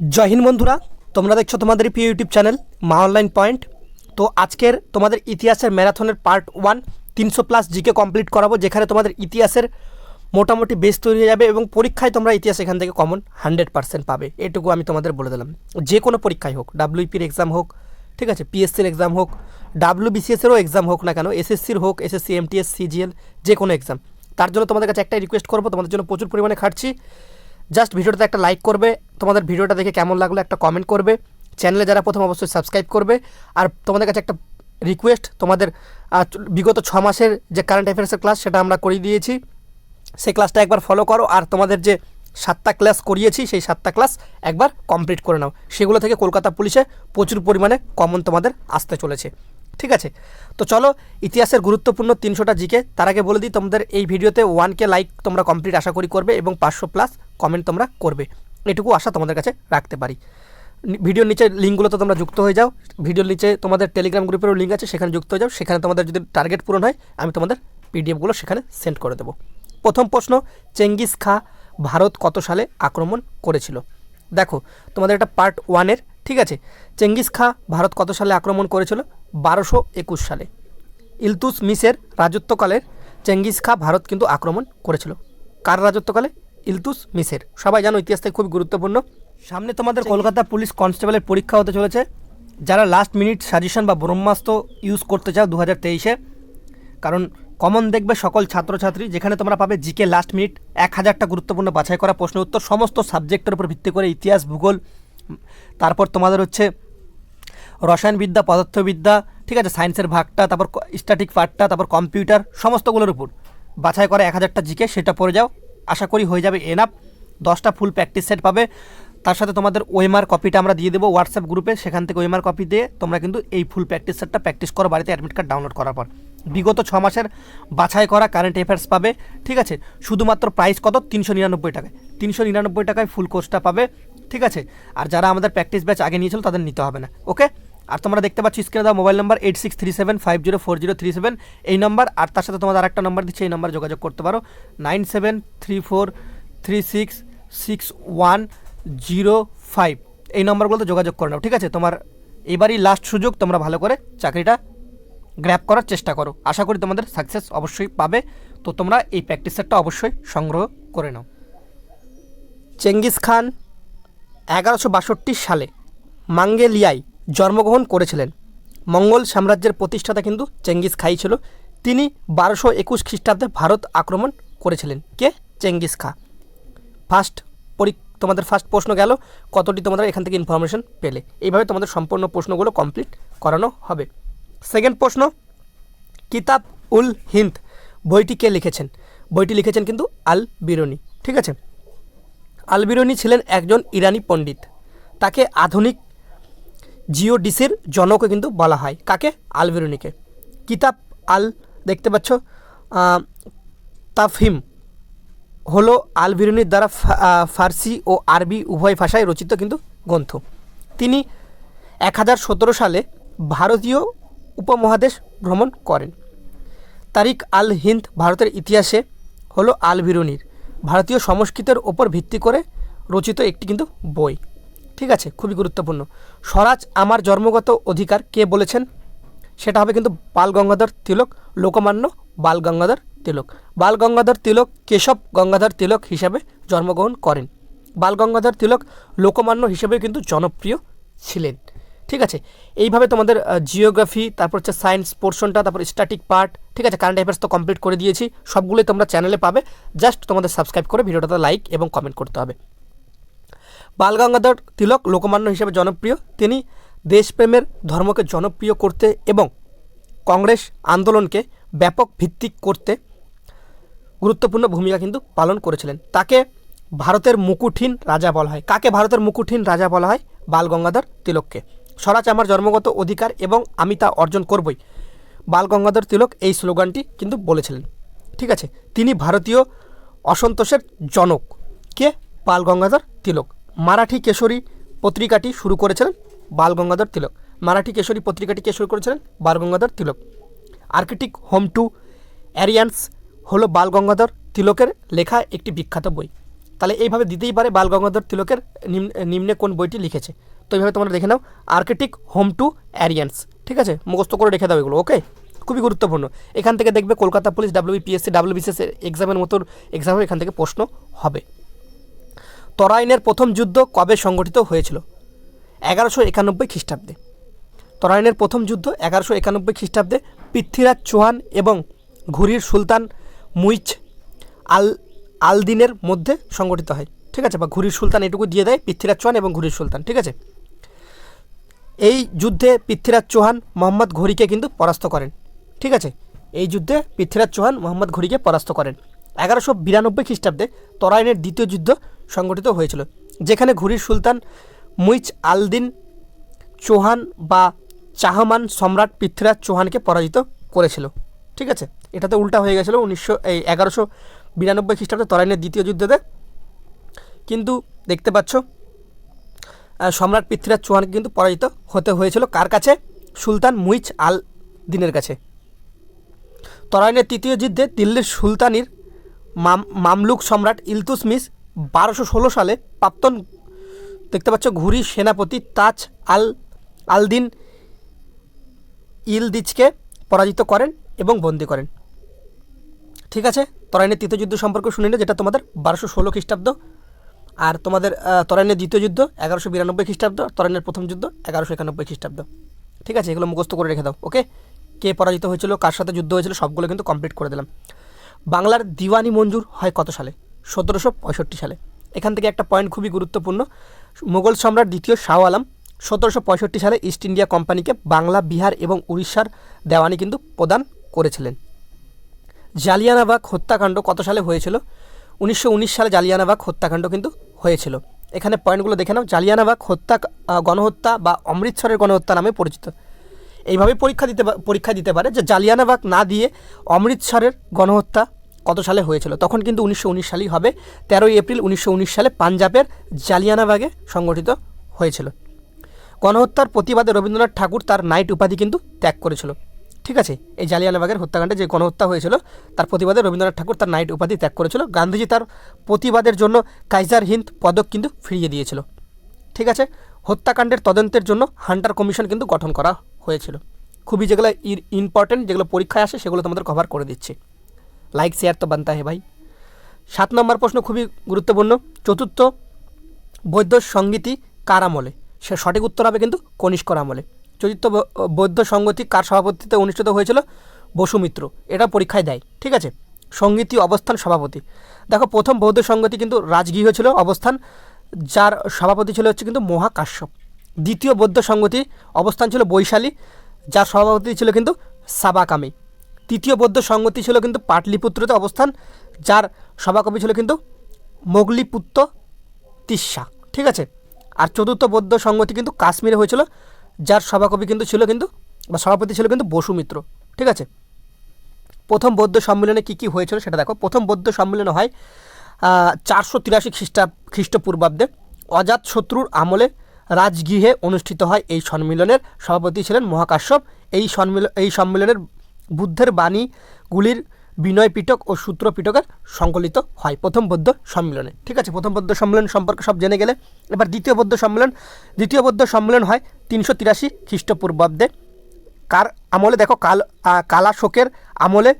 জয় হিন্দ বন্ধুরা, তোমরা দেখছ তোমাদের প্রিয় YouTube channel Maa online point. তো আজকের তোমাদের ইতিহাসের ম্যারাথনের পার্ট ওয়ান, তিনশো প্লাস জিকে কমপ্লিট করাবো, যেখানে তোমাদের ইতিহাসের মোটামুটি বেস তৈরি হয়ে যাবে এবং পরীক্ষায় তোমরা ইতিহাস এখান থেকে কমন হান্ড্রেড পার্সেন্ট পাবে। এটুকু আমি তোমাদের বলে দিলাম। যে কোনো পরীক্ষায় হোক ডাব্লিউপির এক্সাম হোক, ঠিক আছে পিএসসির এক্সাম হোক ডাব্লিউ বিসিএসেরও এক্সাম হোক না কেন এসএসসির হোক এসএসসি এমটিএস সিজিএল যে কোনো এক্সাম তার জন্য তোমাদের কাছে একটাই রিকোয়েস্ট করব, তোমাদের জন্য প্রচুর পরিমাণে খাটছি। জাস্ট ভিডিওটাতে একটা লাইক করবে, তোমাদের ভিডিওটা দেখে কেমন লাগল একটা কমেন্ট করবে চ্যানেলে যারা প্রথম অবশ্যই সাবস্ক্রাইব করবে, আর তোমাদের কাছে একটা রিকোয়েস্ট তোমাদের বিগত ছ মাসের যে কারেন্ট অ্যাফেয়ার্সের ক্লাস সেটা আমরা করিয়ে দিয়েছি, সেই ক্লাসটা একবার ফলো করো, আর তোমাদের যে সাতটা ক্লাস করিয়েছি, সেই সাতটা ক্লাস একবার কমপ্লিট করে নাও। সেগুলো থেকে কলকাতা পুলিশে প্রচুর পরিমাণে কমন তোমাদের আসতে চলেছে। ঠিক আছে? তো চলো, ইতিহাসের গুরুত্বপূর্ণ তিনশোটা জিকে, তার আগে বলে দিই, তোমাদের এই ভিডিওতে ওয়ান কে লাইক তোমরা কমপ্লিট আশা করি করবে এবং পাঁচশো প্লাস কমেন্ট তোমরা করবে। এটুকু আশা তোমাদের কাছে রাখতে পারি। ভিডিওর নিচে লিঙ্কগুলোতে তোমরা যুক্ত হয়ে যাও। ভিডিওর নিচে তোমাদের টেলিগ্রাম গ্রুপেরও লিঙ্ক আছে, সেখানে যুক্ত হয়ে যাও। সেখানে তোমাদের যদি টার্গেট পূরণ হয়, আমি তোমাদের পিডিএফগুলো সেখানে সেন্ড করে দেবো। প্রথম প্রশ্ন, চেঙ্গিস খা ভারত কত সালে আক্রমণ করেছিল? দেখো, তোমাদের এটা পার্ট ওয়ানের ঠিক আছে? চেঙ্গিস খা ভারত কত সালে আক্রমণ করেছিল? বারোশো একুশ সালে। ইলতুস মিসের রাজত্বকালের চেঙ্গিস খা ভারত কিন্তু আক্রমণ করেছিল। কার রাজত্বকালে? ইলতুস মিসের। সবাই জানো ইতিহাস থেকে খুব গুরুত্বপূর্ণ। সামনে তোমাদের কলকাতা পুলিশ কনস্টেবলের পরীক্ষা হতে চলেছে। যারা লাস্ট মিনিট সাজেশন বা ব্রহ্মাস্ত্র ইউজ করতে চাও দু হাজার তেইশে কারণ কমন দেখবে সকল ছাত্রছাত্রী যেখানে তোমরা পাবে জিকে লাস্ট মিনিট এক হাজারটা গুরুত্বপূর্ণ বাছাই করা প্রশ্ন উত্তর সমস্ত সাবজেক্টের উপর ভিত্তি করে ইতিহাস ভূগোল তারপর তোমাদের হচ্ছে রসায়নবিদ্যা পদার্থবিদ্যা ঠিক আছে সায়েন্সের ভাগটা তারপর স্ট্যাটিক পার্টটা তারপর কম্পিউটার সমস্তগুলোর উপর। বাছাই করা এক হাজারটা জিকে সেটা পড়ে যাও। আশা করি হয়ে যাবে এনাফ দশটা ফুল প্র্যাকটিস সেট পাবে। তার সাথে তোমাদের ওয়েমার কপিটা আমরা দিয়ে দেবো হোয়াটসঅ্যাপ গ্রুপে সেখান থেকে ওয়েমার কপি দিয়ে তোমরা কিন্তু এই ফুল প্র্যাকটিস সেটটা প্র্যাকটিস করো বাড়িতে অ্যাডমিট কার্ড ডাউনলোড করার পর। বিগত ছ মাসের বাছাই করা কারেন্ট অ্যাফেয়ার্স পাবে। ঠিক আছে? শুধুমাত্র প্রাইস কত? তিনশো নিরানব্বই টাকায়। তিনশো নিরানব্বই টাকায় ফুল কোর্সটা পাবে। ঠিক আছে? আর যারা আমাদের প্র্যাকটিস ব্যাচ আগে নিয়েছিল তাদের নিতে হবে না। ওকে আর তোমরা দেখতে পাচ্ছ স্ক্রিনে দেওয়া mobile number eight six three seven five zero four zero three seven এই নাম্বার আর তার সাথে তোমাদের আরেকটা নাম্বার দিচ্ছে, এই নাম্বারে যোগাযোগ করতে পারো। Nine seven three four three six six one zero five এই নম্বরগুলোতে যোগাযোগ করে নাও, ঠিক আছে? তোমার এবারই লাস্ট সুযোগ, তোমরা ভালো করে চাকরিটা গ্র্যাপ করার চেষ্টা করো। আশা করি তোমাদের সাকসেস অবশ্যই পাবে। তো তোমরা এই প্র্যাকটিস সেটটা অবশ্যই সংগ্রহ করে নাও। চেঙ্গিস খান, এগারোশো বাষট্টি সালে মাঙ্গেলিয়ায় জন্মগ্রহণ করেছিলেন। মঙ্গল সাম্রাজ্যের প্রতিষ্ঠাতা কিন্তু চেঙ্গিস খাই ছিল। তিনি বারোশো একুশ খ্রিস্টাব্দে ভারত আক্রমণ করেছিলেন। কে? চেঙ্গিস খা। ফার্স্ট পরি তোমাদের ফার্স্ট প্রশ্ন গেল, কতটি তোমাদের এখান থেকে ইনফরমেশন পেলে? এইভাবে তোমাদের সম্পূর্ণ প্রশ্নগুলো কমপ্লিট করানো হবে। সেকেন্ড প্রশ্ন, কিতাব উল হিন্দ বইটি কে লিখেছেন? বইটি লিখেছেন কিন্তু আল বিরনি, ঠিক আছে? আল বিরনি ছিলেন একজন ইরানি পণ্ডিত। তাকে আধুনিক জিওডিসির জনকও কিন্তু বলা হয়। কাকে? আলবেরুনিকে কিতাব আল, দেখতে পাচ্ছ? তাফহিম হলো আল বিরুনির দ্বারা ফার্সি ও আরবি উভয় ভাষায় রচিত কিন্তু গ্রন্থ। তিনি এক হাজার সতেরো সালে ভারতীয় উপমহাদেশ ভ্রমণ করেন। তারিক আল হিন্দ ভারতের ইতিহাসে হলো আল বিরুনির ভারতীয় সংস্কৃতের ওপর ভিত্তি করে রচিত একটি কিন্তু বই। ঠিক আছে, খুবই গুরুত্বপূর্ণ। স্বরাজ আমার জন্মগত অধিকার কে বলেছেন? সেটা হবে কিন্তু বাল গঙ্গাধর তিলক, লোকমান্য বাল গঙ্গাধর তিলক। বাল গঙ্গাধর তিলক কেশব গঙ্গাধর তিলক হিসাবে জন্মগ্রহণ করেন। বাল গঙ্গাধর তিলক লোকমান্য হিসেবে কিন্তু জনপ্রিয় ছিলেন। ঠিক আছে, এইভাবে তোমাদের জিওগ্রাফি তারপর হচ্ছে সায়েন্স পোর্শনটা তারপর স্ট্যাটিক পার্ট ঠিক আছে কারেন্ট অ্যাফেয়ার্স তো কমপ্লিট করে দিয়েছি, সবগুলোই তোমরা চ্যানেলে পাবে। জাস্ট তোমাদের সাবস্ক্রাইব করে ভিডিওটাতে লাইক এবং কমেন্ট করতে হবে। বাল গঙ্গাধর তিলক লোকমান্য হিসেবে জনপ্রিয়। তিনি দেশপ্রেমের ধর্মকে জনপ্রিয় করতে এবং কংগ্রেস আন্দোলনকে ব্যাপক ভিত্তিক করতে গুরুত্বপূর্ণ ভূমিকা কিন্তু পালন করেছিলেন। তাকে ভারতের মুকুটহীন রাজা বলা হয়। কাকে ভারতের মুকুটহীন রাজা বলা হয়? বাল গঙ্গাধর তিলককে। স্বরাজ আমার জন্মগত অধিকার এবং আমি তা অর্জন করবই। বাল গঙ্গাধর তিলক এই স্লোগানটি কিন্তু বলেছিলেন। ঠিক আছে, তিনি ভারতীয় অসন্তোষের জনক। কে? বাল গঙ্গাধর তিলক। মারাঠি কেশরী পত্রিকাটি শুরু করেছিলেন বাল গঙ্গাধর তিলক। মারাঠি কেশরী পত্রিকাটি কে শুরু করেছিলেন? Bal Gangadhar Tilak. Arctic home to Aryans হলো বাল গঙ্গাধর তিলকের লেখা একটি বিখ্যাত বই। তাহলে এইভাবে দিতেই পারে বাল গঙ্গাধর তিলকের নিম্ন- কোন বইটি লিখেছে। তো এইভাবে তোমরা দেখে নাও, আর্কিটিক হোম টু অ্যারিয়ান্স। ঠিক আছে? মুখস্থ করে রেখে দাও এগুলো, ওকে? খুবই গুরুত্বপূর্ণ। এখান থেকে দেখবে কলকাতা পুলিশ ডাব্লিউবিপিএসসি ডাব্লিউবিসিএস এক্সামের মতো এক্সামে এখান থেকে প্রশ্ন হবে। তরাইনের প্রথম যুদ্ধ কবে সংগঠিত হয়েছিল? এগারোশো একানব্বই খ্রিস্টাব্দে। তরাইনের প্রথম যুদ্ধ এগারোশো একানব্বই খ্রিস্টাব্দে পৃথ্বীরাজ চৌহান এবং ঘুরির সুলতান মুইচ আল আলদিনের মধ্যে সংগঠিত হয়। ঠিক আছে, বা ঘুরির সুলতান এটুকু দিয়ে দেয়, পৃথ্বীরাজ চৌহান এবং ঘুরির সুলতান। ঠিক আছে? এই যুদ্ধে পৃথ্বীরাজ চৌহান, মোহাম্মদ ঘড়িকে কিন্তু পরাস্ত করেন। ঠিক আছে? এই যুদ্ধে পৃথ্বীরাজ চৌহান, মোহাম্মদ ঘড়িকে পরাস্ত করেন। এগারোশো বিরানব্বই খ্রিস্টাব্দে তরাইনের দ্বিতীয় যুদ্ধ সংগঠিত হয়েছিল, যেখানে ঘুরির সুলতান মুইচ আলদিন চৌহান বা চাহমান সম্রাট পৃথ্বীরাজ চৌহানকে পরাজিত করেছিল। ঠিক আছে? এটাতে উল্টা হয়ে গেছিল উনিশশো, এই এগারোশো বিরানব্বই খ্রিস্টাব্দে তরাইনের দ্বিতীয় যুদ্ধতে। কিন্তু দেখতে পাচ্ছ সম্রাট পৃথ্বীরাজ চৌহানকে কিন্তু পরাজিত হতে হয়েছিল কার কাছে? সুলতান মুইচ আল দিনের কাছে। তরাইনের তৃতীয় যুদ্ধে দিল্লির সুলতানির মাম, মামলুক সম্রাট ইলতুসমিস বারোশো ষোলো সালে প্রাক্তন দেখতে পাচ্ছ ঘুরি সেনাপতি তাজ আল আলদিন ইলদিজকে পরাজিত করেন এবং বন্দি করেন। ঠিক আছে? তরাইনের তৃতীয় যুদ্ধ সম্পর্কে শুনে যেটা তোমাদের বারোশো ষোলো খ্রিস্টাব্দ আর তোমাদের তরাইনের দ্বিতীয় যুদ্ধ এগারোশো বিরানব্বই খ্রিস্টাব্দ, তরাইনের প্রথম যুদ্ধ এগারোশো একানব্বই খ্রিস্টাব্দ। ঠিক আছে? এগুলো মুখস্থ করে রেখে দাও, ওকে? কে পরাজিত হয়েছিল, কার সাথে যুদ্ধ হয়েছিল, সবগুলো কিন্তু কমপ্লিট করে দিলাম। বাংলার দিওয়ানি মঞ্জুর হয় কত সালে? সতেরোশো পঁয়ষট্টি সালে। এখান থেকে একটা পয়েন্ট খুবই গুরুত্বপূর্ণ। মুঘল সম্রাট দ্বিতীয় শাহ আলম সতেরোশো পঁয়ষট্টি সালে ইস্ট ইন্ডিয়া কোম্পানিকে বাংলা, বিহার এবং উড়িষ্যার দেওয়ানি কিন্তু প্রদান করেছিলেন। জালিয়ানাবাগ হত্যাকাণ্ড কত সালে হয়েছিল? উনিশশো উনিশ সালে জালিয়ানাবাগ হত্যাকাণ্ড কিন্তু হয়েছিল। এখানে পয়েন্টগুলো দেখে নাও। জালিয়ানাবাগ হত্যা গণহত্যা বা অমৃতসরের গণহত্যা নামে পরিচিত। এইভাবে পরীক্ষা দিতে পরীক্ষা দিতে পারে যে জালিয়ানাবাগ না দিয়ে অমৃতসরের গণহত্যা কত সালে হয়েছিল? তখন কিন্তু উনিশশো উনিশ সালেই হবে। তেরোই এপ্রিল উনিশশো উনিশ সালে পাঞ্জাবের জালিয়ানাবাগে সংগঠিত হয়েছিল। গণহত্যার প্রতিবাদে রবীন্দ্রনাথ ঠাকুর তার নাইট উপাধি কিন্তু ত্যাগ করেছিল। ঠিক আছে? এই জালিয়ানাবাগের হত্যাকাণ্ডে যে গণহত্যা হয়েছিল, তার প্রতিবাদে রবীন্দ্রনাথ ঠাকুর তার নাইট উপাধি ত্যাগ করেছিল। গান্ধীজি তার প্রতিবাদের জন্য কাইজার হিন্দ পদক কিন্তু ফিরিয়ে দিয়েছিল। ঠিক আছে? হত্যাকাণ্ডের তদন্তের জন্য হান্টার কমিশন কিন্তু গঠন করা হয়েছিল। খুবই যেগুলো ইম্পর্টেন্ট, যেগুলো পরীক্ষায় আসে, সেগুলো তোমাদের কভার করে দিচ্ছি। লাইক শেয়ার তো বানতা হে ভাই। সাত নম্বর প্রশ্ন খুবই গুরুত্বপূর্ণ। চতুর্থ, বৈদ্য সঙ্গীতি কার আমলে? সে সঠিক উত্তর হবে কিন্তু কনিষ্কর আমলে। চতুর্থ, ব- বৌদ্ধ সঙ্গতি কার সভাপতিত্বে অনুষ্ঠিত হয়েছিল? বসুমিত্র এটা পরীক্ষায় দেয়, ঠিক আছে? সঙ্গীতি অবস্থান সভাপতি। দেখো, প্রথম বৌদ্ধ সঙ্গতি কিন্তু রাজগৃহ ছিল অবস্থান, যার সভাপতি ছিল হচ্ছে কিন্তু মহাকাশ্যপ। দ্বিতীয় বৌদ্ধ সঙ্গতি অবস্থান ছিল বৈশালী, যার সভাপতি ছিল কিন্তু সাবাকামি। তৃতীয় বৌদ্ধ সঙ্গতি ছিল কিন্তু পাটলিপুত্রতে অবস্থান, যার সভাকবি ছিল কিন্তু মোগলিপুত্র তিস্সা ঠিক আছে? আর চতুর্থ বৌদ্ধ সংগতি কিন্তু কাশ্মীরে হয়েছিল, যার সভাকবি কিন্তু ছিল কিন্তু, বা সভাপতি ছিল কিন্তু বসুমিত্র। ঠিক আছে? প্রথম বৌদ্ধ সম্মেলনে কী কী হয়েছিল সেটা দেখো। প্রথম বৌদ্ধ সম্মেলন হয় চারশো তিরাশি খ্রিস্টা, খ্রিস্টপূর্বাব্দে অজাত শত্রুর আমলে রাজগৃহে অনুষ্ঠিত হয় এই সম্মেলনের। সভাপতি ছিলেন মহাকাশ্যপ। এই সম্মেলন এই সম্মেলনের বুদ্ধের বাণীগুলির বিনয় পিটক ও সূত্র পিটকের সংকলিত হয় প্রথম বৌদ্ধ সম্মেলনে। ঠিক আছে, প্রথম বৌদ্ধ সম্মেলন সম্পর্কে সব জেনে গেলে। এবার দ্বিতীয় বৌদ্ধ সম্মেলন, দ্বিতীয় বৌদ্ধ সম্মেলন হয় তিনশো তিরাশি খ্রিস্টপূর্বাব্দে। কার আমলে দেখো, কাল কালা শোকের আমলে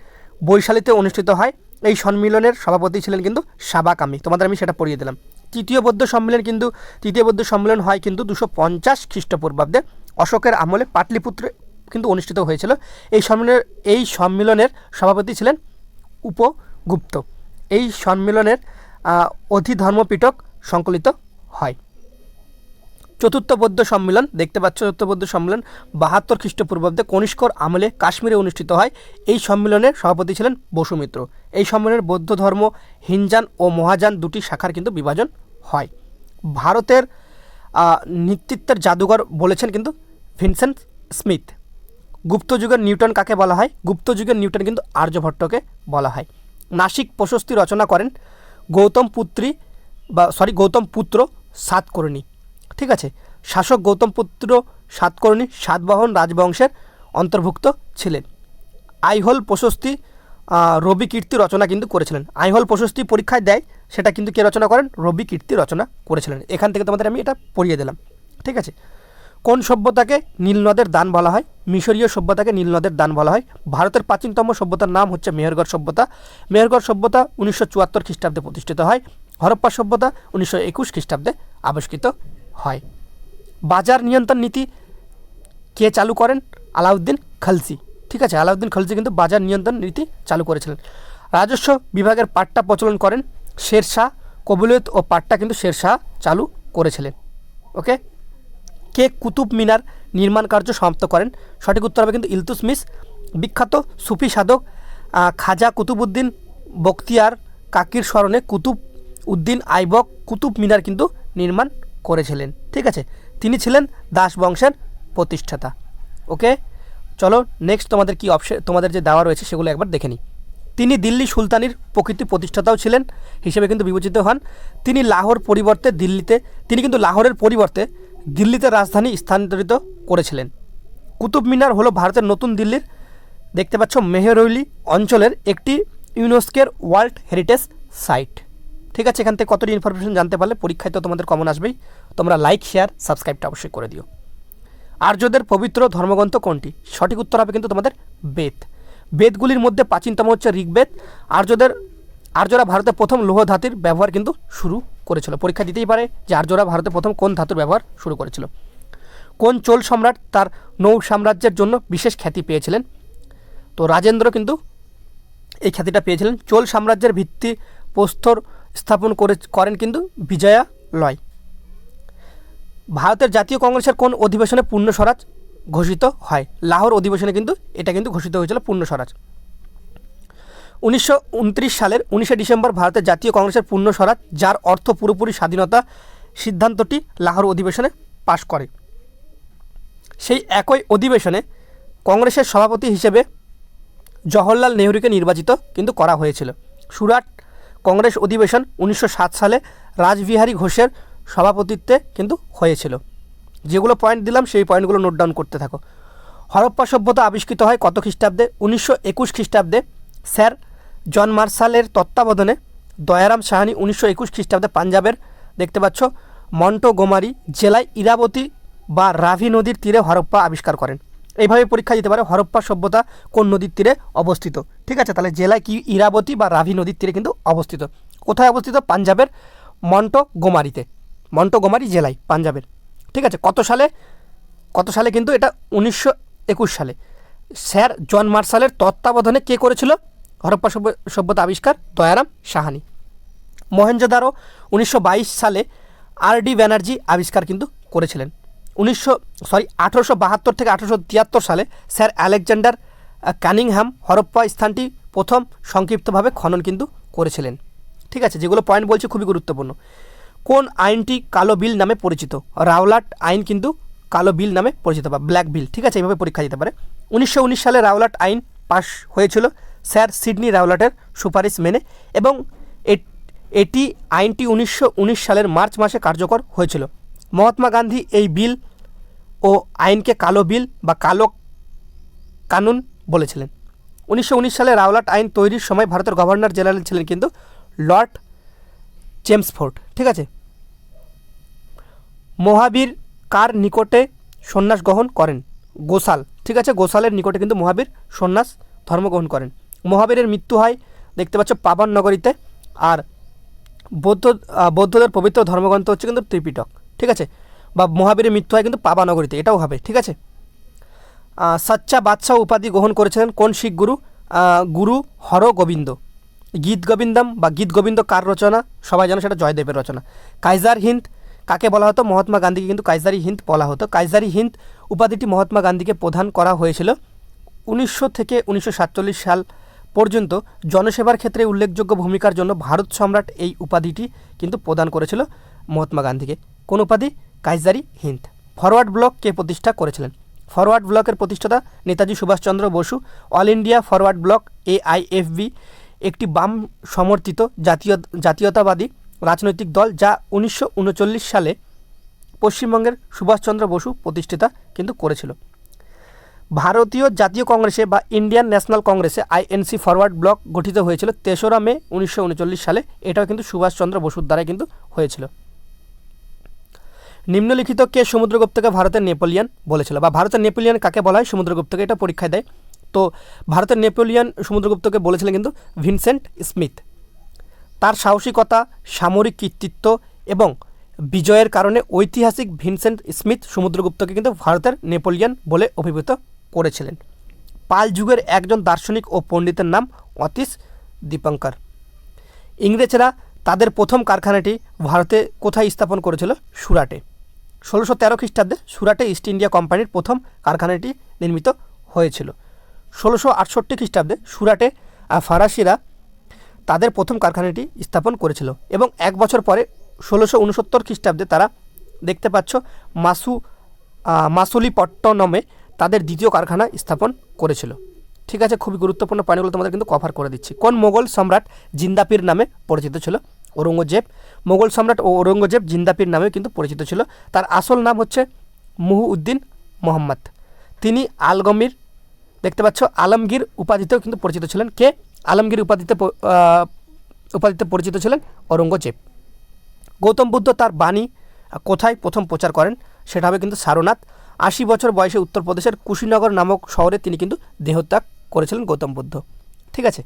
বৈশালীতে অনুষ্ঠিত হয়। এই সম্মিলনের সভাপতি ছিলেন কিন্তু সাবাকামি তোমাদের আমি সেটা পড়িয়ে দিলাম। তৃতীয় বৌদ্ধ সম্মেলন কিন্তু, তৃতীয় বৌদ্ধ সম্মেলন হয় কিন্তু দুশো পঞ্চাশ খ্রিস্টপূর্বাব্দে। অশোকের আমলে পাটলিপুত্রে কিন্তু অনুষ্ঠিত হয়েছিল। এই সম্মেলনের এই সম্মেলনের সভাপতি ছিলেন উপগুপ্ত। এই সম্মেলনের অধিধর্মপিটক সংকলিত হয়। চতুর্থ বৌদ্ধ সম্মেলন, দেখতে পাচ্ছ চতুর্থ বৌদ্ধ সম্মেলন, বাহাত্তর খ্রিস্টপূর্বাব্দে কনিষ্কর আমলে কাশ্মীরে অনুষ্ঠিত হয়। এই সম্মেলনের সভাপতি ছিলেন বসুমিত্র। এই সম্মেলনের বৌদ্ধ ধর্ম, হিনজান ও মহাযান দুটি শাখার কিন্তু বিভাজন হয়। ভারতের নেতৃত্বের জাদুঘর বলেছেন কিন্তু ভিনসেন্ট স্মিথ। গুপ্ত যুগের নিউটন কাকে বলা হয়? গুপ্ত যুগের নিউটন কিন্তু আর্যভট্টকে বলা হয়। নাসিক প্রশস্তি রচনা করেন গৌতম পুত্রী বা সরি গৌতম পুত্র সাতকর্ণী। ঠিক আছে? শাসক গৌতম পুত্র সাতকর্ণী সাতবাহন রাজবংশের অন্তর্ভুক্ত ছিলেন। আইহোল প্রশস্তি রবি কীর্তি রচনা কিন্তু করেছিলেন। আইহল প্রশস্তি পরীক্ষায় দেয়, সেটা কিন্তু কে রচনা করেন? রবি কীর্তি রচনা করেছিলেন। এখান থেকে তোমাদের আমি এটা পড়িয়ে দিলাম। ঠিক আছে? কোন সভ্যতাকে নীলনদের দান বলা হয়? মিশরীয় সভ্যতাকে নীলনদের দান বলা হয়। ভারতের প্রাচীনতম সভ্যতার নাম হচ্ছে মেহেরগড় সভ্যতা। মেহেরগড় সভ্যতা উনিশশো চুয়াত্তর খ্রিস্টাব্দে প্রতিষ্ঠিত হয়। হরপ্পা সভ্যতা উনিশশো একুশ খ্রিস্টাব্দে আবিষ্কৃত হয়। বাজার নিয়ন্ত্রণ নীতি কে চালু করেন? আলাউদ্দিন খালসি। ঠিক আছে, আলাউদ্দিন খালসি কিন্তু বাজার নিয়ন্ত্রণ নীতি চালু করেছিলেন। রাজস্ব বিভাগের পাট্টা প্রচলন করেন। শেরশাহ, কবুলিয়ত ও পাট্টা কিন্তু শেরশাহ চালু করেছিলেন। ওকে? কে কুতুব মিনার নির্মাণ কার্য সমাপ্ত করেন? সঠিক উত্তর হবে কিন্তু ইলতুসমিস বিখ্যাত সুফি সাধক খাজা কুতুবউদ্দিন বখতিয়ার কাকির স্মরণে কুতুব উদ্দিন আইবক কুতুব মিনার কিন্তু নির্মাণ করেছিলেন। ঠিক আছে, তিনি ছিলেন দাস বংশের প্রতিষ্ঠাতা। ওকে, চলো নেক্সট তোমাদের কি অপশন তোমাদের যে দেওয়া রয়েছে সেগুলো একবার দেখে নিই তিনি দিল্লি সুলতানির প্রকৃতি প্রতিষ্ঠাতাও ছিলেন হিসেবে কিন্তু বিবেচিত হন। তিনি লাহোর পরিবর্তে দিল্লিতে, তিনি কিন্তু লাহোরের পরিবর্তে দিল্লিতে রাজধানী স্থানান্তরিত করেছিলেন। কুতুব মিনার হলো ভারতের নতুন দিল্লির, দেখতে পাচ্ছ মেহরৈলি অঞ্চলের একটি ইউনেস্কের ওয়ার্ল্ড হেরিটেজ সাইট। ঠিক আছে, এখান থেকে কতটি ইনফরমেশন জানতে পারলে পরীক্ষায় তো তোমাদের কমন আসবেই। তোমরা লাইক শেয়ার সাবস্ক্রাইবটা অবশ্যই করে দিও। আর্যদের পবিত্র ধর্মগ্রন্থ কোনটি? সঠিক উত্তর হবে কিন্তু তোমাদের বেদ। বেদগুলির মধ্যে প্রাচীনতম হচ্ছে ঋগ্বেদ। আর্যদের, আর্যরা ভারতে প্রথম লৌহ ধাতুর ব্যবহার কিন্তু শুরু করেছিল। পরীক্ষা দিতেই পারে যে আর্যরা ভারতে প্রথম কোন ধাতুর ব্যবহার শুরু করেছিল। কোন চোল সম্রাট তার নৌ সাম্রাজ্যের জন্য বিশেষ খ্যাতি পেয়েছিলেন? তো রাজেন্দ্র কিন্তু এই খ্যাতিটা পেয়েছিলেন। চোল সাম্রাজ্যের ভিত্তি প্রস্তর স্থাপন করে, করেন কিন্তু বিজয়া লয়। ভারতের জাতীয় কংগ্রেসের কোন অধিবেশনে পূর্ণ স্বরাজ ঘোষিত হয়? লাহোর অধিবেশনে কিন্তু এটা কিন্তু ঘোষিত হয়েছিল পূর্ণ স্বরাজ। উনিশশো উনত্রিশ সালের উনিশে ডিসেম্বর ভারতের জাতীয় কংগ্রেসের পূর্ণ স্বরাজ যার অর্থ পুরোপুরি স্বাধীনতা সিদ্ধান্তটি লাহোর অধিবেশনে পাশ করে। সেই একই অধিবেশনে কংগ্রেসের সভাপতি হিসেবে জওহরলাল নেহরুকে নির্বাচিত কিন্তু করা হয়েছিল। সুরাট কংগ্রেস অধিবেশন উনিশশো সাত সালে রাজবিহারী ঘোষের সভাপতিত্বে কিন্তু হয়েছিল। যেগুলো পয়েন্ট দিলাম, সেই পয়েন্টগুলো নোট ডাউন করতে থাকো। হরপ্পা সভ্যতা আবিষ্কৃত হয় কত খ্রিস্টাব্দে? উনিশশো একুশ খ্রিস্টাব্দে স্যার জন মার্শালের তত্ত্বাবধানে দয়ারাম সাহানি উনিশশো একুশ খ্রিস্টাব্দে পাঞ্জাবের, দেখতে পাচ্ছ, মন্টোগোমারি জেলায় ইরাবতী বা রাভি নদীর তীরে হরপ্পা আবিষ্কার করেন। এইভাবে পরীক্ষা দিতে পারে হরপ্পা সভ্যতা কোন নদীর তীরে অবস্থিত। ঠিক আছে, তাহলে জেলায় কি ইরাবতী বা রাভি নদীর তীরে কিন্তু অবস্থিত। কোথায় অবস্থিত? পাঞ্জাবের মন্টোগোমারিতে। মন্টোগোমারি জেলায়, পাঞ্জাবের। ঠিক আছে, কত সালে? কত সালে কিন্তু এটা? উনিশশো একুশ সালে। স্যার জন মার্শালের তত্ত্বাবধানে কে করেছিল? হরপ্পা সভ্য- সভ্যতা আবিষ্কার দয়ারাম সাহানি। মহেঞ্জোদারো উনিশশো বাইশ সালে আর ডি ব্যানার্জি আবিষ্কার কিন্তু করেছিলেন। উনিশশো সরি আঠেরোশো বাহাত্তর থেকে আঠেরোশো তিয়াত্তর সালে sir Alexander uh, Cunningham Harappa স্থানটি প্রথম সংক্ষিপ্তভাবে খনন কিন্তু করেছিলেন। ঠিক আছে যেগুলো পয়েন্ট বলছি খুবই গুরুত্বপূর্ণ। কোন আইনটি কালো বিল নামে পরিচিত? রাওলাট আইন কিন্তু কালো বিল নামে পরিচিত বা ব্ল্যাক বিল ঠিক আছে এইভাবে পরীক্ষা দিতে পারে। উনিশশো উনিশ সালে রাওলাট আইন পাশ হয়েছিল। স্যার সিডনি রাওলাটের সুপারিশ মেনে এবং এটি আইনটি উনিশশো উনিশ সালের মার্চ মাসে কার্যকর হয়েছিল। মহাত্মা গান্ধী এই বিল ও আইনকে কালো বিল বা কালো কানুন বলেছিলেন। উনিশশো উনিশ সালে রাওলাট আইন তৈরির সময় ভারতের গভর্নর জেনারেল ছিলেন কিন্তু লর্ড জেমসফোর্ড ঠিক আছে? মহাবীর কার নিকটে সন্ন্যাস গ্রহণ করেন? গোসাল, ঠিক আছে? গোসালের নিকটে কিন্তু মহাবীর সন্ন্যাস ধর্ম গ্রহণ করেন। মহাবীরের মৃত্যু হয়, দেখতে পাচ্ছ পাবন নগরীতে, আর বৌদ্ধ বৌদ্ধদের পবিত্র ধর্মগ্রন্থ হচ্ছে কিন্তু ত্রিপিটক, ঠিক আছে? বা মহাবীরের মৃত্যু হয় কিন্তু পাবানগরীতে এটাও হবে, ঠিক আছে? সাচ্চা বাদশাহ উপাধি গ্রহণ করেছিলেন কোন শিখ গুরু? গুরু হর গোবিন্দ। গীত গোবিন্দম বা গীত গোবিন্দ কার রচনা? সবাই জানো সেটা জয়দেবের রচনা। কাইজার হিন্দ, কাকে বলা হতো? মহাত্মা গান্ধীকে কিন্তু কাইজারি হিন্দ বলা হতো। কাইজারি হিন্দ উপাধিটি মহাত্মা গান্ধীকে প্রদান করা হয়েছিল উনিশশো থেকে উনিশশো সাতচল্লিশ সাল পর্যন্ত জনসেবার ক্ষেত্রে উল্লেখযোগ্য ভূমিকার জন্য ভারত সম্রাট এই উপাধিটি কিন্তু প্রদান করেছিল মহাত্মা গান্ধীকে। কোন উপাধি? কাইজারি হিন্দ। ফরওয়ার্ড ব্লক কে প্রতিষ্ঠা করেছিলেন? ফরওয়ার্ড ব্লকের প্রতিষ্ঠাতা Netaji Subhashchandra Bose, All India Forward Bloc AIFB, একটি বাম সমর্থিত জাতীয়, জাতীয়তাবাদী রাজনৈতিক দল যা উনিশশো উনচল্লিশ সালে পশ্চিমবঙ্গের সুভাষচন্দ্র বসু প্রতিষ্ঠিতা কিন্তু করেছিল। ভারতীয় জাতীয় কংগ্রেসে বা ইন্ডিয়ান ন্যাশনাল কংগ্রেসে আইএনসি ফরওয়ার্ড ব্লক গঠিত হয়েছিল তেসরা মে উনিশশো উনচল্লিশ সালে। এটাও কিন্তু সুভাষচন্দ্র বসুর দ্বারাই কিন্তু হয়েছিল। নিম্নলিখিত কে সমুদ্রগুপ্তকে ভারতের নেপোলিয়ান বলেছিল বা ভারতের নেপোলিয়ান কাকে বলা হয়? সমুদ্রগুপ্তকে এটা পরীক্ষায় দেয়। তো ভারতের নেপোলিয়ান সমুদ্রগুপ্তকে বলেছিলেন কিন্তু ভিনসেন্ট স্মিথ। তার সাহসিকতা, সামরিক কৃতিত্ব এবং বিজয়ের কারণে ঐতিহাসিক ভিনসেন্ট স্মিথ সমুদ্রগুপ্তকে কিন্তু ভারতের নেপোলিয়ান বলে অভিভূত করেছিলেন। পাল যুগের একজন দার্শনিক ও পণ্ডিতের নাম অতীশ দীপঙ্কর। ইংরেজরা তাদের প্রথম কারখানাটি ভারতে কোথায় স্থাপন করেছিল? সুরাটে। ষোলোশো তেরো খ্রিস্টাব্দে সুরাটে ইস্ট ইন্ডিয়া কোম্পানির প্রথম কারখানাটি নির্মিত হয়েছিল। ষোলোশো আটষট্টি খ্রিস্টাব্দে সুরাটে ফরাসিরা তাদের প্রথম কারখানাটি স্থাপন করেছিল এবং এক বছর পরে ষোলোশো উনসত্তর খ্রিস্টাব্দে তারা দেখতে পাচ্ছ মাসু মাসুলিপট্টনমে তাদের দ্বিতীয় কারখানা স্থাপন করেছিল। ঠিক আছে, খুবই গুরুত্বপূর্ণ পয়েন্টগুলো তোমাদের কিন্তু কভার করে দিচ্ছি। কোন মোগল সম্রাট জিন্দাপির নামে পরিচিত ছিল? ঔরঙ্গজেব। মোগল সম্রাট ও ঔরঙ্গজেব জিন্দাপির নামে কিন্তু পরিচিত ছিল। তার আসল নাম হচ্ছে মুহুউদ্দিন মোহাম্মদ। তিনি আলগমির, দেখতে পাচ্ছ, আলমগীর উপাধিতেও কিন্তু পরিচিত ছিলেন। কে? আলমগীর উপাধিতে উপাধিতে পরিচিত ছিলেন ঔরঙ্গজেব। গৌতম বুদ্ধ তার বাণী কোথায় প্রথম প্রচার করেন? সেটা হবে কিন্তু সারনাথ। আশি বছর বয়সে উত্তরপ্রদেশের কুশীনগর নামক শহরে তিনি কিন্তু দেহত্যাগ করেছিলেন গৌতম বুদ্ধ। ঠিক আছে?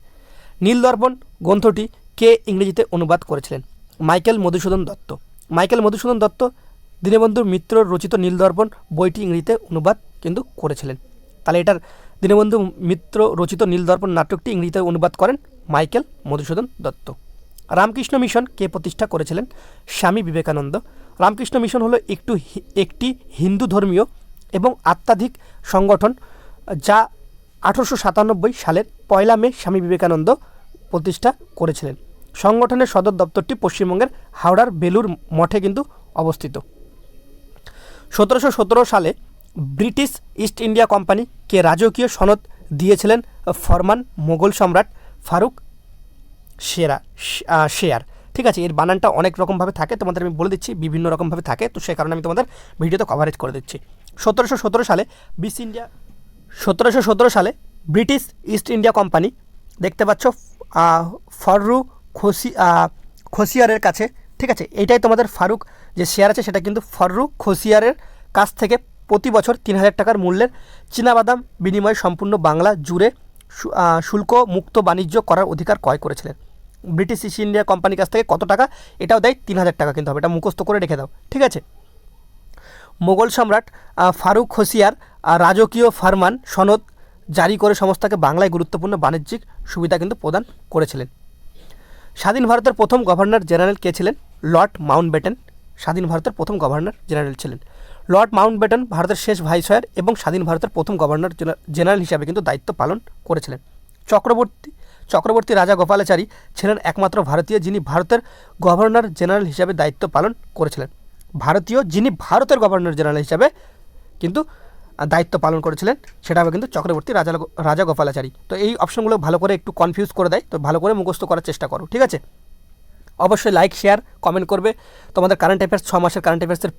নীলদর্পণ গ্রন্থটি কে ইংরেজিতে অনুবাদ করেছিলেন? মাইকেল মধুসূদন দত্ত। মাইকেল মধুসূদন দত্ত দীনবন্ধু মিত্র রচিত নীলদর্পণ বইটি ইংরেজিতে অনুবাদ কিন্তু করেছিলেন। তাহলে এটার দীনবন্ধু মিত্র রচিত নীলদর্পণ নাটকটি ইংরেজিতে অনুবাদ করেন মাইকেল মধুসূদন দত্ত। রামকৃষ্ণ মিশন কে প্রতিষ্ঠা করেছিলেন? স্বামী বিবেকানন্দ। রামকৃষ্ণ মিশন হলো একটু একটি হিন্দু ধর্মীয় এবং আত্মাধিক সংগঠন, যা আঠারোশো সাতানব্বই সালের পয়লা মে স্বামী বিবেকানন্দ প্রতিষ্ঠা করেছিলেন। সংগঠনের সদর দপ্তরটি পশ্চিমবঙ্গের হাওড়ার বেলুর মঠে কিন্তু অবস্থিত। সতেরোশো সতেরো সালে ব্রিটিশ ইস্ট ইন্ডিয়া কোম্পানিকে রাজকীয় সনদ দিয়েছিলেন ফরমান মোগল সম্রাট ফারুক শেরা শেয়ার ঠিক আছে, এর বানানটা অনেক রকমভাবে থাকে, তোমাদের আমি বলে দিচ্ছি, বিভিন্ন রকমভাবে থাকে, তো সেই কারণে আমি তোমাদের ভিডিওতে কভারেজ করে দিচ্ছি। সতেরোশো সতেরো সালে বিস ইন্ডিয়া সতেরোশো সতেরো সালে ব্রিটিশ ইস্ট ইন্ডিয়া কোম্পানি দেখতে পাচ্ছ ফররু খসি খসিয়ারের কাছে, ঠিক আছে? এইটাই তোমাদের ফারুক যে শেয়ার আছে, সেটা কিন্তু ফররু খসিয়ারের কাছ থেকে প্রতি বছর তিন হাজার টাকার মূল্যের চীনাবাদাম বিনিময়ে সম্পূর্ণ বাংলা জুড়ে শুল্ক মুক্ত বাণিজ্য করার অধিকার ক্রয় করেছিলেন। ব্রিটিশ ইস্ট ইন্ডিয়া কোম্পানির কাছ থেকে কত টাকা? এটাও দেয় তিন হাজার টাকা কিন্তু হবে। এটা মুখস্থ করে রেখে দাও, ঠিক আছে? মোগল সম্রাট ফারুক হোসিয়ার রাজকীয় ফারমান, সনদ জারি করে সংস্থাকে বাংলায় গুরুত্বপূর্ণ বাণিজ্যিক সুবিধা কিন্তু প্রদান করেছিলেন। স্বাধীন ভারতের প্রথম গভর্নর জেনারেল কে ছিলেন? Lord Mountbatten. স্বাধীন ভারতের প্রথম গভর্নর জেনারেল ছিলেন। লর্ড মাউন্টব্যাটেন ভারতের শেষ ভাইসরয় এবং স্বাধীন ভারতের প্রথম গভর্নর জেনারেল হিসাবে কিন্তু দায়িত্ব পালন করেছিলেন। চক্রবর্তী চক্রবর্তী রাজা গোপালাচারী ছিলেন একমাত্র ভারতীয় যিনি ভারতের গভর্নর জেনারেল হিসাবে দায়িত্ব পালন করেছিলেন। ভারতীয় যিনি ভারতের গভর্নর জেনারেল হিসাবে কিন্তু দায়িত্ব পালন করেছিলেন, সেটা হবে কিন্তু চক্রবর্তী রাজা রাজা গোপালাচারী। তো এই অপশনগুলো ভালো করে একটু কনফিউজ করে দেয়, তো ভালো করে মুখস্থ করার চেষ্টা করো, ঠিক আছে? অবশ্যই লাইক শেয়ার কমেন্ট করবে। তোমাদের কারেন্ট অ্যাফেয়ার্স ছ মাসের কারেন্ট অ্যাফেয়ার্সের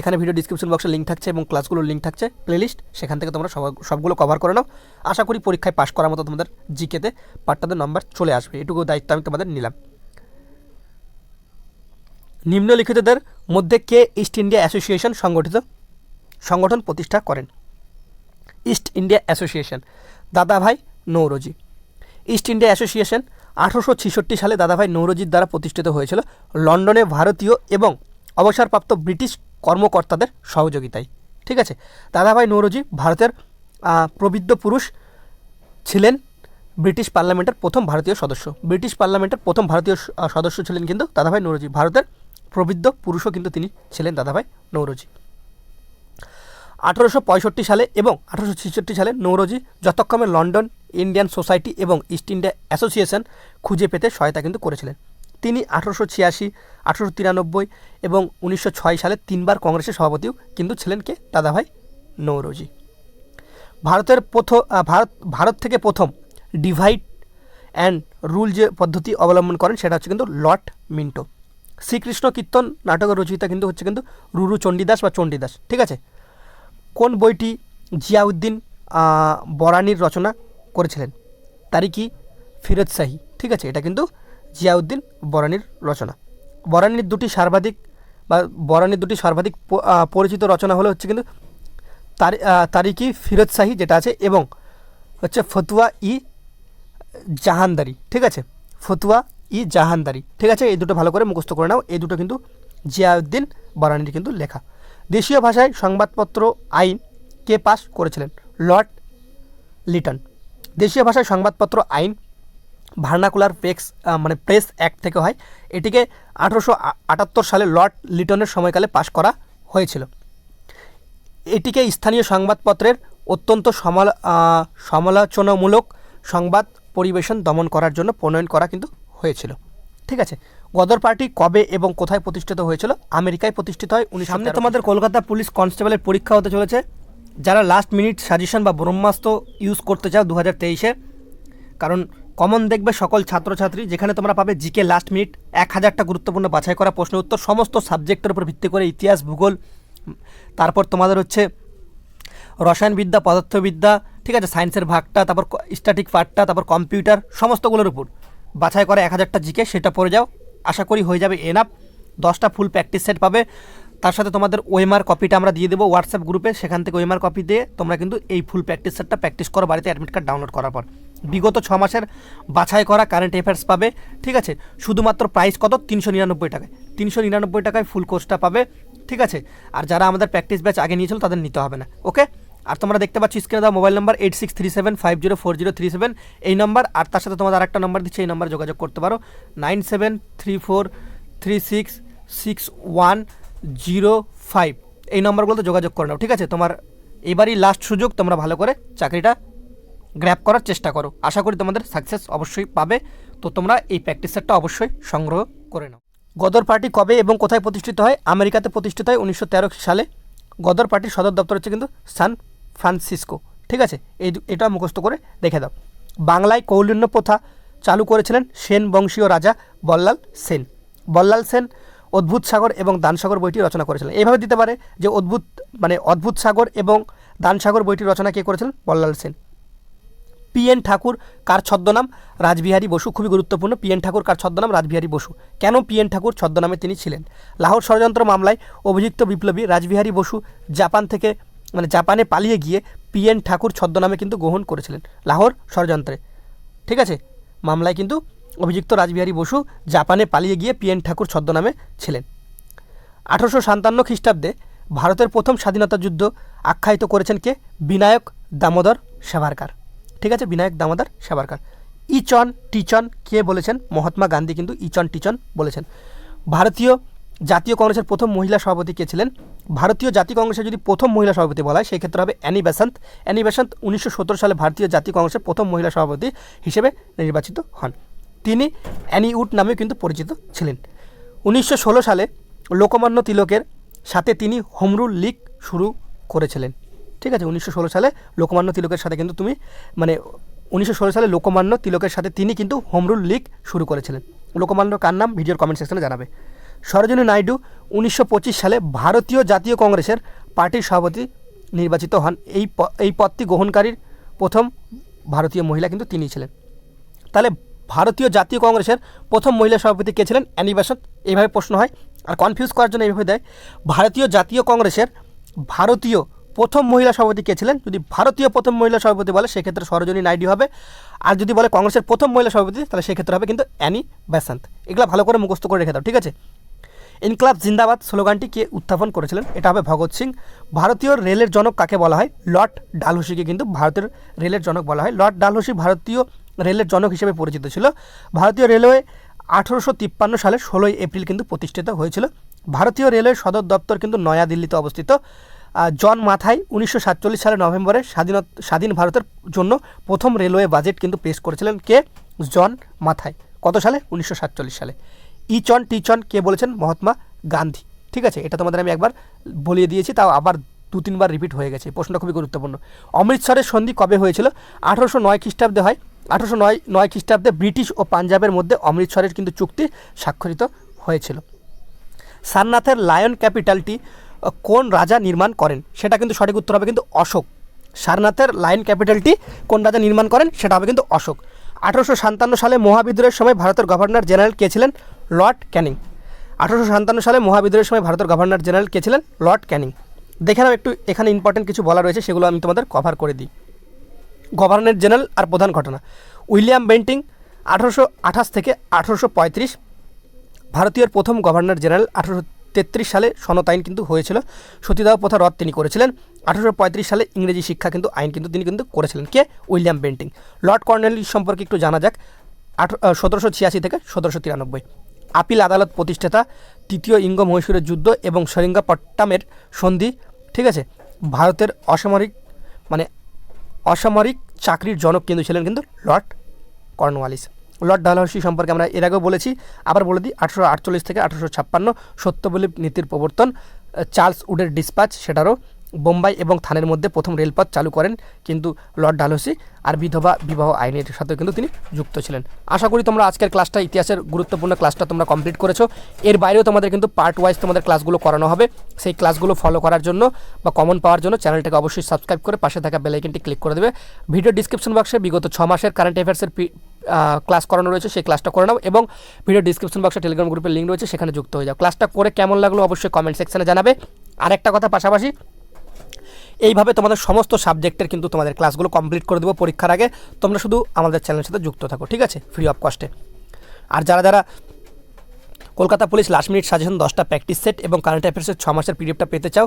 এখানে ভিডিও ডিসক্রিপশন বক্সে লিঙ্ক থাকছে এবং ক্লাসগুলোর লিঙ্ক থাকছে প্লেলিস্ট সেখান থেকে তোমরা সব সবগুলো কভার করে নাও। আশা করি পরীক্ষায় পাশ করার মতো তোমাদের জিকেতে পাট্টাদের নম্বর চলে আসবে, এটুকু দায়িত্ব আমি তোমাদের নিলাম। নিম্নলিখিতদের মধ্যে কে ইস্ট ইন্ডিয়া অ্যাসোসিয়েশন সংগঠিত? সংগঠন প্রতিষ্ঠা করেন। ইস্ট ইন্ডিয়া অ্যাসোসিয়েশন, দাদাভাই নৌরজি। ইস্ট ইন্ডিয়া অ্যাসোসিয়েশন আঠারোশো ছেষট্টি সালে দাদাভাই নৌরজির দ্বারা প্রতিষ্ঠিত হয়েছিল লন্ডনে ভারতীয় এবং অবসরপ্রাপ্ত ব্রিটিশ কর্মকর্তাদের সহযোগিতায়। ঠিক আছে? দাদাভাই নৌরজি ভারতের প্রবৃদ্ধ পুরুষ ছিলেন, ব্রিটিশ পার্লামেন্টের প্রথম ভারতীয় সদস্য। ব্রিটিশ পার্লামেন্টের প্রথম ভারতীয় সদস্য ছিলেন কিন্তু দাদাভাই নৌরজি। ভারতের প্রবৃদ্ধ পুরুষও কিন্তু তিনি ছিলেন, দাদাভাই নৌরজি। আঠারোশো পঁয়ষট্টি সালে এবং আঠারোশো ছেষট্টি সালে নৌরজি যথাক্রমে লন্ডন, ইন্ডিয়ান সোসাইটি এবং ইস্ট ইন্ডিয়া অ্যাসোসিয়েশন খুঁজে পেতে সহায়তা কিন্তু করেছিলেন। তিনি আঠারোশো ছিয়াশি, আঠারোশো তিরানব্বই এবং উনিশশো ছয় সালে তিনবার কংগ্রেসের সভাপতিও কিন্তু ছিলেন কে? দাদাভাই নৌরজি। ভারতের প্রথম ভারত ভারত থেকে প্রথম ডিভাইড অ্যান্ড রুল যে পদ্ধতি অবলম্বন করেন সেটা হচ্ছে কিন্তু লর্ড মিন্টো। শ্রীকৃষ্ণ কীর্তন নাটকের রচয়িতা কিন্তু হচ্ছে কিন্তু রুরু চণ্ডীদাস বা চণ্ডীদাস, ঠিক আছে? কোন বইটি জিয়াউদ্দিন বরানির রচনা করেছিলেন? তারিকি ফিরোজ শাহী, ঠিক আছে? এটা কিন্তু জিয়াউদ্দিন বরানির রচনা। বরানির দুটি সর্বাধিক বা বরানির দুটি সর্বাধিক পরিচিত রচনা হলো হচ্ছে কিন্তু তারি তারিকি ফিরোজ শাহী যেটা আছে এবং হচ্ছে ফতুয়া ই জাহানদারি, ঠিক আছে? ফতুয়া ই জাহানদারি। ঠিক আছে? এই দুটো ভালো করে মুখস্থ করে নাও। এই দুটো কিন্তু জিয়াউদ্দিন বারানির কিন্তু লেখা। দেশীয় ভাষায় সংবাদপত্র, আইন কে পাস করেছিলেন? Lord Lytton. দেশীয় ভাষায় সংবাদপত্র, আইন, ভার্নাকুলার প্রেক্স মানে প্রেস অ্যাক্ট থেকে হয়। এটিকে আঠারোশো আটাত্তর সালে লর্ড লিটনের সময়কালে পাশ করা হয়েছিল। এটিকে স্থানীয় সংবাদপত্রের অত্যন্ত সমাল সমালোচনামূলক সংবাদ পরিবেশন দমন করার জন্য প্রণয়ন করা কিন্তু হয়েছিল। ঠিক আছে? গদর পার্টি কবে এবং কোথায় প্রতিষ্ঠিত হয়েছিল? আমেরিকায় প্রতিষ্ঠিত হয় উনি সামনে তোমাদের কলকাতা পুলিশ কনস্টেবলের পরীক্ষা হতে চলেছে। যারা লাস্ট মিনিট সাজেশন বা ব্রহ্মাস্ত্র ইউজ করতে চাও দু হাজার তেইশে কারণ কমন দেখবে সকল ছাত্রছাত্রী যেখানে তোমরা পাবে জিকে লাস্ট মিনিট এক হাজারটা গুরুত্বপূর্ণ বাছাই করা প্রশ্ন উত্তর। সমস্ত সাবজেক্টের উপর ভিত্তি করে ইতিহাস ভূগোল তারপর তোমাদের হচ্ছে রসায়নবিদ্যা পদার্থবিদ্যা ঠিক আছে সায়েন্সের ভাগটা তারপর স্ট্যাটিক পার্টটা তারপর কম্পিউটার সমস্তগুলোর উপর। বাছাই করা এক হাজারটা জিকে, সেটা পড়ে যাও। আশা করি হয়ে যাবে এনাফ দশটা ফুল প্র্যাকটিস সেট পাবে। তার সাথে তোমাদের ওয়েমার কপিটা আমরা দিয়ে দেবো হোয়াটসঅ্যাপ গ্রুপে সেখান থেকে ওয়েমার কপি দিয়ে তোমরা কিন্তু এই ফুল প্র্যাকটিস সেটটা প্র্যাকটিস করো, বাড়িতে অ্যাডমিট কার্ড ডাউনলোড করার পর। বিগত ছ মাসের বাছাই করা কারেন্ট অ্যাফেয়ার্স পাবে। ঠিক আছে? শুধুমাত্র প্রাইস কত? তিনশো নিরানব্বই টাকায়। তিনশো নিরানব্বই টাকায় ফুল কোর্সটা পাবে। ঠিক আছে? আর যারা আমাদের প্র্যাকটিস ব্যাচ আগে নিয়েছিল তাদের নিতে হবে না। ওকে আর তোমরা দেখতে পাচ্ছ স্ক্রিনে দেওয়া mobile number eight six three seven five zero four zero three seven এই নাম্বার আর তার সাথে তোমাদের আরেকটা নাম্বার দিচ্ছে, এই নাম্বারে যোগাযোগ করতে পারো। Nine seven three four three six six one zero five এই নম্বরগুলোতে যোগাযোগ করে নাও, ঠিক আছে? তোমার এবারই লাস্ট সুযোগ, তোমরা ভালো করে চাকরিটা গ্র্যাপ করার চেষ্টা করো। আশা করি তোমাদের সাকসেস অবশ্যই পাবে। তো তোমরা এই প্র্যাকটিস সেটটা অবশ্যই সংগ্রহ করে নাও। গদর পার্টি কবে এবং কোথায় প্রতিষ্ঠিত হয়? আমেরিকাতে প্রতিষ্ঠিত হয় উনিশশো তেরো সালে। গদর পার্টির সদর দপ্তর হচ্ছে কিন্তু সান ফ্রান্সিসকো, ঠিক আছে? এই এটা মুখস্থ করে দেখে দাও। বাংলায় কৌলিন্য প্রথা চালু করেছিলেন সেন বংশীয় রাজা বল্লাল সেন। বল্লাল সেন অদ্ভুত সাগর এবং দানসাগর বইটি রচনা করেছিলেন। এইভাবে দিতে পারে যে অদ্ভুত মানে অদ্ভুত সাগর এবং দানসাগর বইটি রচনা কে করেছিলেন? বল্লাল সেন। পি এন ঠাকুর কার ছদ্মনাম? রাজবিহারী বসু, খুবই গুরুত্বপূর্ণ। পি এন ঠাকুর কার ছদ্মনাম? রাজবিহারী বসু। কেন পি এন ঠাকুর ছদ্মনামে তিনি ছিলেন? লাহোর ষড়যন্ত্র মামলায় অভিযুক্ত বিপ্লবী রাজবিহারী বসু জাপান থেকে মানে জাপানে পালিয়ে গিয়ে পি এন ঠাকুর ছদ্মনামে কিন্তু গ্রহণ করেছিলেন, লাহোর ষড়যন্ত্রে। ঠিক আছে? মামলায় কিন্তু অভিযুক্ত রাজবিহারী বসু জাপানে পালিয়ে গিয়ে পি এন ঠাকুর ছদ্মনামে ছিলেন। আঠারোশো সাতান্ন খ্রিস্টাব্দে ভারতের প্রথম স্বাধীনতা যুদ্ধ আখ্যায়িত করেছেন কে? বিনায়ক দামোদর সাভারকার। ঠিক আছে? বিনায়ক দামোদর সাভারকার। ইচন টিচন কে বলেছেন? মহাত্মা গান্ধী কিন্তু ইচন টিচন বলেছেন। ভারতীয় জাতীয় কংগ্রেসের প্রথম মহিলা সভাপতি কে ছিলেন? ভারতীয় জাতীয় কংগ্রেসের যদি প্রথম মহিলা সভাপতি বলা হয়, সেক্ষেত্রে হবে অ্যানি বেসান্ত। অ্যানি বেসান্ত উনিশশো সতেরো সালে ভারতীয় জাতীয় কংগ্রেসের প্রথম মহিলা সভাপতি হিসেবে নির্বাচিত হন। তিনি অ্যানি উড নামেও কিন্তু পরিচিত ছিলেন। উনিশশো ষোলো সালে লোকমান্য তিলকের সাথে তিনি হোমরুল লীগ শুরু করেছিলেন। ঠিক আছে, উনিশশো ষোলো সালে লোকমান্য তিলকের সাথে কিন্তু তুমি মানে উনিশশো ষোলো সালে লোকমান্য তিলকের সাথে তিনি কিন্তু হোমরুল লীগ শুরু করেছিলেন। লোকমান্য কার নাম? ভিডিওর কমেন্ট সেকশনে জানাবে। সরোজিনী নাইডু উনিশশো পঁচিশ সালে ভারতীয় জাতীয় কংগ্রেসের পার্টির সভাপতি নির্বাচিত হন। এই এই পদটি গ্রহণকারীর প্রথম ভারতীয় মহিলা কিন্তু তিনিই ছিলেন। তাহলে ভারতীয় জাতীয় কংগ্রেসের প্রথম মহিলা সভাপতি কে ছিলেন? Annie Besant. এইভাবে প্রশ্ন হয়, আর কনফিউজ করার জন্য এইভাবে দেয়, ভারতীয় জাতীয় কংগ্রেসের ভারতীয় প্রথম মহিলা সভাপতি কে ছিলেন? যদি ভারতীয় প্রথম মহিলা সভাপতি বলে, সেক্ষেত্রে সরোজনী নাইডু হবে। আর যদি বলে কংগ্রেসের প্রথম মহিলা সভাপতি, তাহলে সেক্ষেত্রে হবে কিন্তু অ্যানি বেসান্ত। এগুলো ভালো করে মুখস্থ করে রেখে দাও, ঠিক আছে? ইনকলাব জিন্দাবাদ স্লোগানটি কে উত্থাপন করেছিলেন? এটা হবে ভগৎ সিং। ভারতীয় রেলের জনক কাকে বলা হয়? লর্ড ডালহৌসিকে কিন্তু ভারতের রেলের জনক বলা হয়। লর্ড ডালহৌসি ভারতীয় রেলের জনক হিসেবে পরিচিত ছিল। ভারতীয় রেলওয়ে আঠেরোশো তিপ্পান্ন সালে ষোলোই এপ্রিল কিন্তু প্রতিষ্ঠিত হয়েছিল। ভারতীয় রেলওয়ের সদর দপ্তর কিন্তু নয়াদিল্লিতে অবস্থিত। জন মাথাই উনিশশো সাতচল্লিশ সালে নভেম্বরে স্বাধীনত, স্বাধীন ভারতের জন্য প্রথম রেলওয়ে বাজেট কিন্তু পেশ করেছিলেন কে? জন মাথাই। কত সালে? উনিশশো সাতচল্লিশ সালে। ইচন টিচন কে বলেছেন? মহাত্মা গান্ধী। ঠিক আছে? এটা তোমাদের আমি একবার বলিয়ে দিয়েছি, তাও আবার দু তিনবার রিপিট হয়ে গেছে। প্রশ্নটা খুবই গুরুত্বপূর্ণ। অমৃতসরের সন্ধি কবে হয়েছিল? আঠারোশো নয় খ্রিস্টাব্দে হয়। আঠারোশো নয় নয় খ্রিস্টাব্দে ব্রিটিশ ও পাঞ্জাবের মধ্যে অমৃতসরের কিন্তু চুক্তি স্বাক্ষরিত হয়েছিল। সারনাথের লায়ন ক্যাপিটালটি কোন রাজা নির্মাণ করেন? সেটা কিন্তু সঠিক উত্তর হবে কিন্তু অশোক। সারনাথের লায়ন ক্যাপিটালটি কোন রাজা নির্মাণ করেন? সেটা হবে কিন্তু অশোক। আঠারোশো সাতান্ন সালে মহাবিদ্রোহের সময় ভারতের গভর্নর জেনারেল কে ছিলেন? Lord Canning. আঠারোশো সাতান্ন সালে মহাবিদ্রোহের সময় ভারতের গভর্নর জেনারেল কে ছিলেন? Lord Canning. দেখে নাও একটু এখানে ইম্পর্টেন্ট কিছু বলা রয়েছে, সেগুলো আমি তোমাদের কভার করে দিই। গভর্নর জেনারেল আর প্রধান ঘটনা। উইলিয়াম বেন্টিং আঠারোশো আঠাশ থেকে আঠারোশো পঁয়ত্রিশ, ভারতীয় প্রথম গভর্নর জেনারেল আঠারোশো তেত্রিশ সালে সনত আইন কিন্তু হয়েছিল। সতীদাহ প্রথা রদ তিনি করেছিলেন। আঠারোশো পঁয়ত্রিশ সালে ইংরেজি শিক্ষা কিন্তু, আইন কিন্তু তিনি কিন্তু করেছিলেন। কে? William Bentinck. লর্ড কর্নেল সম্পর্কে একটু জানা যাক। আঠারো সতেরোশো ছিয়াশি থেকে সতেরোশো তিরানব্বই। আপিল আদালত প্রতিষ্ঠাতা তৃতীয় ইঙ্গ মহীশূরের যুদ্ধ এবং সরিঙ্গাপট্টামের সন্ধি, ঠিক আছে? ভারতের অসামরিক মানে অসামরিক চাকরির জনক কিন্তু ছিলেন কিন্তু লর্ড কর্নওয়ালিস। লর্ড ডালহৌসি সম্পর্কে আমরা এর আগেও বলেছি, আবার বলে দিই, আঠারোশো আটচল্লিশ থেকে আঠারোশো ছাপ্পান্ন সত্যবলী নীতির প্রবর্তন চার্লস উডের ডিসপাচ, সেটারও বোম্বাই এবং থানের মধ্যে প্রথম রেলপথ চালু করেন কিন্তু লর্ড ডালহৌসি আর বিধবা বিবাহ আইনের সাথে কিন্তু তিনি যুক্ত ছিলেন। আশা করি তোমরা আজকের ক্লাসটা, ইতিহাসের গুরুত্বপূর্ণ ক্লাসটা তোমরা কমপ্লিট করেছ। এর বাইরেও তোমাদের কিন্তু পার্ট ওয়াইজ তোমাদের ক্লাসগুলো করানো হবে। সেই ক্লাসগুলো ফলো করার জন্য বা কমন পাওয়ার জন্য চ্যানেলটাকে অবশ্যই সাবস্ক্রাইব করে পাশে থাকা বেলাইকনটি ক্লিক করে দেবে। ভিডিও ডিসক্রিপশন বক্সে বিগত ছ মাসের কারেন্ট অ্যাফেয়ার্সের ক্লাস করানো রয়েছে, সেই ক্লাসটা করে নাও এবং ভিডিও ডিসক্রিপশন বক্সে টেলিগ্রাম গ্রুপের লিঙ্ক রয়েছে, সেখানে যুক্ত হয়ে যাও। ক্লাসটা করে কেমন লাগল অবশ্যই কমেন্ট সেকশনে জানাবে। আর একটা কথা পাশাপাশি এইভাবে তোমাদের সমস্ত সাবজেক্টের কিন্তু তোমাদের ক্লাসগুলো কমপ্লিট করে দেবো পরীক্ষার আগে। তোমরা শুধু আমাদের চ্যানেলের সাথে যুক্ত থাকো, ঠিক আছে? ফ্রি অফ কস্টে আর যারা যারা Kolkata police last minute suggestion দশটা প্র্যাকটিস সেট এবং কারেন্ট অ্যাফেয়ার্সের ছ মাসের পিডিএফটা পেতে চাও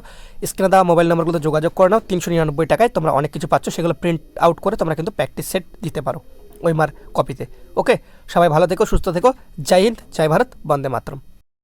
স্ক্রিনে দেওয়া মোবাইল নম্বরগুলো যোগাযোগ করে নাও, তিনশো নিরানব্বই টাকায় তোমরা অনেক কিছু পাচ্ছ, সেগুলো প্রিন্ট আউট করে তোমরা কিন্তু প্র্যাকটিস সেট দিতে পারো, ওই মার কপিতে ওকে সবাই ভালো থেকো, সুস্থ থেকো। জয় হিন্দ, জয় ভারত, বন্দে মাতরম।